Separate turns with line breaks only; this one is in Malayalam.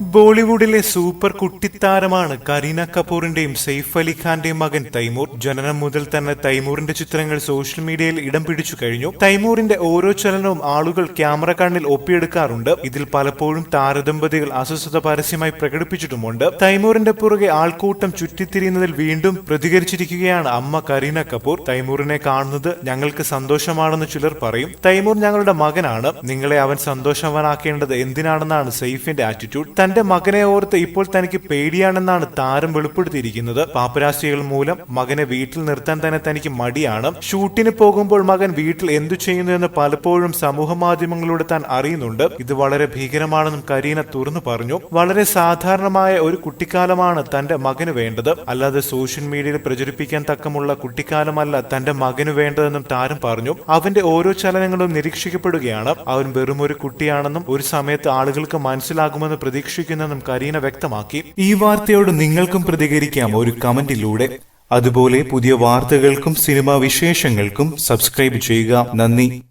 ബോളിവുഡിലെ സൂപ്പർ കുട്ടിത്താരമാണ് കരീന കപൂറിന്റെയും സെയ്ഫ് അലി ഖാന്റെയും മകൻ തൈമൂർ. ജനനം മുതൽ തന്നെ തൈമൂറിന്റെ ചിത്രങ്ങൾ സോഷ്യൽ മീഡിയയിൽ ഇടം പിടിച്ചു കഴിഞ്ഞു. തൈമൂറിന്റെ ഓരോ ചലനവും ആളുകൾ ക്യാമറ കണ്ണിൽ ഒപ്പിയെടുക്കാറുണ്ട്. ഇതിൽ പലപ്പോഴും താരദമ്പതികൾ അസ്വസ്ഥത പരസ്യമായി പ്രകടിപ്പിച്ചിട്ടുമുണ്ട്. തൈമൂറിന്റെ പുറകെ ആൾക്കൂട്ടം ചുറ്റിത്തിരിയുന്നതിൽ വീണ്ടും പ്രതികരിച്ചിരിക്കുകയാണ് അമ്മ കരീന കപൂർ. തൈമൂറിനെ കാണുന്നത് ഞങ്ങൾക്ക് സന്തോഷമാണെന്ന് ചിലർ പറയും. തൈമൂർ ഞങ്ങളുടെ മകനാണ്. നിങ്ങളെ അവൻ സന്തോഷവാനാക്കേണ്ടത് എന്തിനാണെന്നാണ് സെയ്ഫിന്റെ ആറ്റിറ്റ്യൂഡ്. തന്റെ മകനെ ഓർത്ത് ഇപ്പോൾ തനിക്ക് പേടിയാണെന്നാണ് താരം വെളിപ്പെടുത്തിയിരിക്കുന്നത്. പാപ്പരാശികൾ മൂലം മകനെ വീട്ടിൽ നിർത്താൻ തന്നെ തനിക്ക് മടിയാണ്. ഷൂട്ടിന് പോകുമ്പോൾ മകൻ വീട്ടിൽ എന്തു ചെയ്യുന്നു എന്ന് പലപ്പോഴും സമൂഹ മാധ്യമങ്ങളിലൂടെ താൻ അറിയുന്നുണ്ട്. ഇത് വളരെ ഭീകരമാണെന്നും കരീന തുറന്നു പറഞ്ഞു. വളരെ സാധാരണമായ ഒരു കുട്ടിക്കാലമാണ് തന്റെ മകന് വേണ്ടത്. അല്ലാതെ സോഷ്യൽ മീഡിയയിൽ പ്രചരിപ്പിക്കാൻ തക്കമുള്ള കുട്ടിക്കാലമല്ല തന്റെ മകന് വേണ്ടതെന്നും താരം പറഞ്ഞു. അവന്റെ ഓരോ ചലനങ്ങളും നിരീക്ഷിക്കപ്പെടുകയാണ്. അവൻ വെറും ഒരു കുട്ടിയാണെന്നും ഒരു സമയത്ത് ആളുകൾക്ക് മനസ്സിലാകുമെന്ന് പ്രതീക്ഷിക്കുന്നെന്നും കരീന വ്യക്തമാക്കി. ഈ വാർത്തയോട് നിങ്ങൾക്കും പ്രതികരിക്കാം. ഒരു കമന്റിലൂടെ. അതുപോലെ പുതിയ വാർത്തകൾക്കും സിനിമാ വിശേഷങ്ങൾക്കും സബ്സ്ക്രൈബ് ചെയ്യുക. നന്ദി.